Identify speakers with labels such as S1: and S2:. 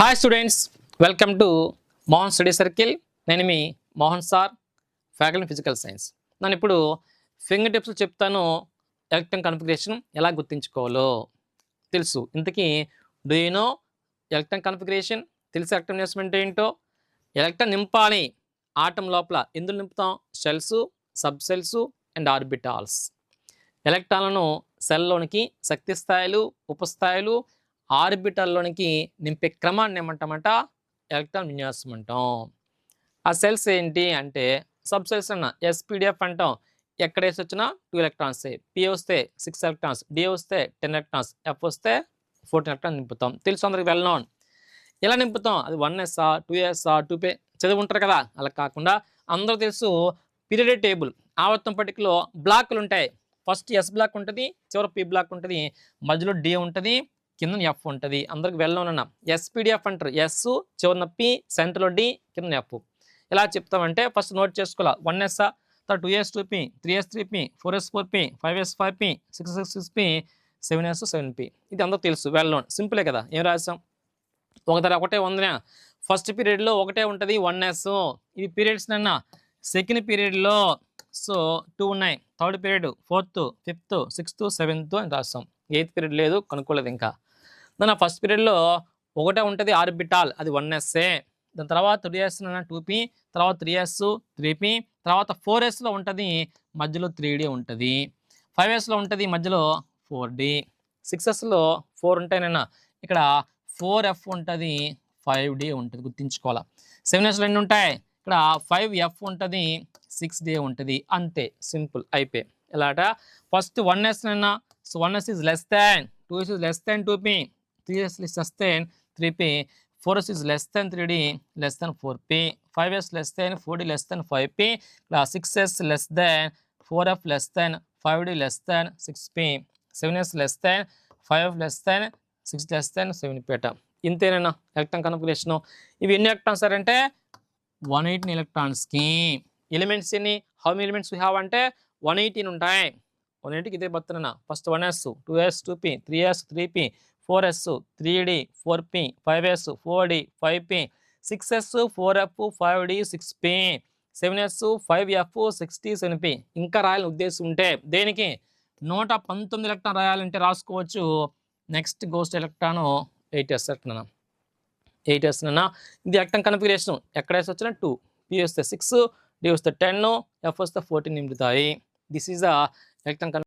S1: Hi students welcome to Mohan study circle నేను మీ Mohan sir faculty physical science నేను ఇప్పుడు finger tips చెప్తాను. Electron configuration ఎలా గుర్తించుకోవాలో తెలుసు. ఇంతకీ do you know electron configuration తెలిసి ఎలక్ట్రాన్ ఇన్వెస్ట్మెంట్ ఏంటో? ఎలక్ట్రాన్ నింపాలి. ఆటం లోపల ఎందులో నింపుతాం? Shells sub shells and orbitals ఎలక్ట్రాన్లను సెల్లోనికి శక్తి స్థాయిలు ఉపస్థాయిలు ఆర్బిటల్లోనికి నింపే క్రమాన్ని ఏమంటామంట? ఎలక్ట్రాన్ విన్యాసం అంటాం. ఆ సెల్స్ ఏంటి అంటే సబ్ సెల్స్ అన్న ఎస్పీడిఎఫ్ అంటాం. ఎక్కడ వేసి వచ్చినా టూ ఎలక్ట్రాన్స్. పి వస్తే సిక్స్ ఎలక్ట్రాన్స్ డి వస్తే టెన్ ఎలక్ట్రాన్స్ ఎఫ్ వస్తే ఫోర్టీన్ ఎలక్ట్రాన్ నింపుతాం. తెలుసు అందరికి వెల్ నోన్. ఎలా నింపుతాం? అది one S two S two P చదివి ఉంటారు కదా? అలా కాకుండా అందరూ తెలుసు పీరియడ్ టేబుల్. ఆవర్తం పట్టికలో బ్లాక్లు ఉంటాయి. ఫస్ట్ ఎస్ బ్లాక్ ఉంటుంది చివరి పి బ్లాక్ ఉంటుంది మధ్యలో డి ఉంటుంది కింద ఎఫ్ ఉంటుంది. అందరికి వెళ్ళను ఎస్పీడిఎఫ్ అంటారు. ఎస్ చివరిన పి సెంటర్లో డి కింద ఎఫ్ ఎలా చెప్తామంటే ఫస్ట్ నోట్ చేసుకోవాలి? వన్ ఎస్ తర్వాత two S two P three S three P four S four P five S five P six six six P seven S seven P ఇది అందరూ తెలుసు. Well సింపులే కదా. ఏం రాసాం ఒక ధర ఒకటే ఉందినా? ఫస్ట్ పీరియడ్లో ఒకటే ఉంటుంది. వన్ ఎస్ ఇది పీరియడ్స్ నన్న సెకండ్ పీరియడ్లో సో టూ ఉన్నాయి. Third period fourth fifth sixth seventh అని రాస్తాం ఎయిత్ పీరియడ్ లేదు. కనుక్కోలేదు ఇంకా. దాని ఫస్ట్ పీరియడ్లో ఒకటే ఉంటుంది ఆర్బిటాల్ అది వన్ ఎస్ఏ దాని తర్వాత త్రీ ఎస్ టూ తర్వాత త్రీ ఎస్ త్రీ పి తర్వాత ఫోర్ ఎస్లో ఉంటుంది మధ్యలో త్రీ డి ఉంటుంది. ఫైవ్ ఎస్లో ఉంటుంది మధ్యలో ఫోర్ డి సిక్స్ ఎస్లో ఫోర్ ఉంటాయినైనా ఇక్కడ ఫోర్ ఎఫ్ ఉంటుంది ఫైవ్ డి ఉంటుంది గుర్తించుకోవాలి. సెవెన్ ఎస్లో ఎన్ని ఉంటాయి? ఇక్కడ ఫైవ్ ఎఫ్ ఉంటుంది సిక్స్ డే ఉంటుంది. అంతే సింపుల్ అయిపోయి. ఎలాట ఫస్ట్ వన్ ఎస్ అయినా so one S is less than two S is less than two three S is less than three P four S is less than three D less than four P five S less than four D less than five P six S less than four F less than five D less than six P seven S less five less six less seven ఇంతేనైనా electron configuration ఇవి ఎన్ని electrons అంటే one eighteen ఎలక్ట్రాన్స్కి elements ఎన్ని how many elements have అంటే one eighteen ఉంటాయి one ఎయిటీకి ఇదే బతున్నా first one s two s two p three s three p four s three d four p five S four D five P six S four F five D six P seven S five F sixty seven P ఇంకా రాయాలని ఉద్దేశం ఉంటే దేనికి నూట పంతొమ్మిది electron రాయాలంటే రాసుకోవచ్చు. Next ghost electron eight S electron? Eight S అన్న ఇది ఎలక్ట్రాన్ కన్ఫిగరేషన్. ఎక్కడ వేసి వచ్చినా టూ పి వస్తే సిక్స్ డి వస్తే టెన్ ఎఫ్ వస్తే fourteen నింపుతాయి. This is the electron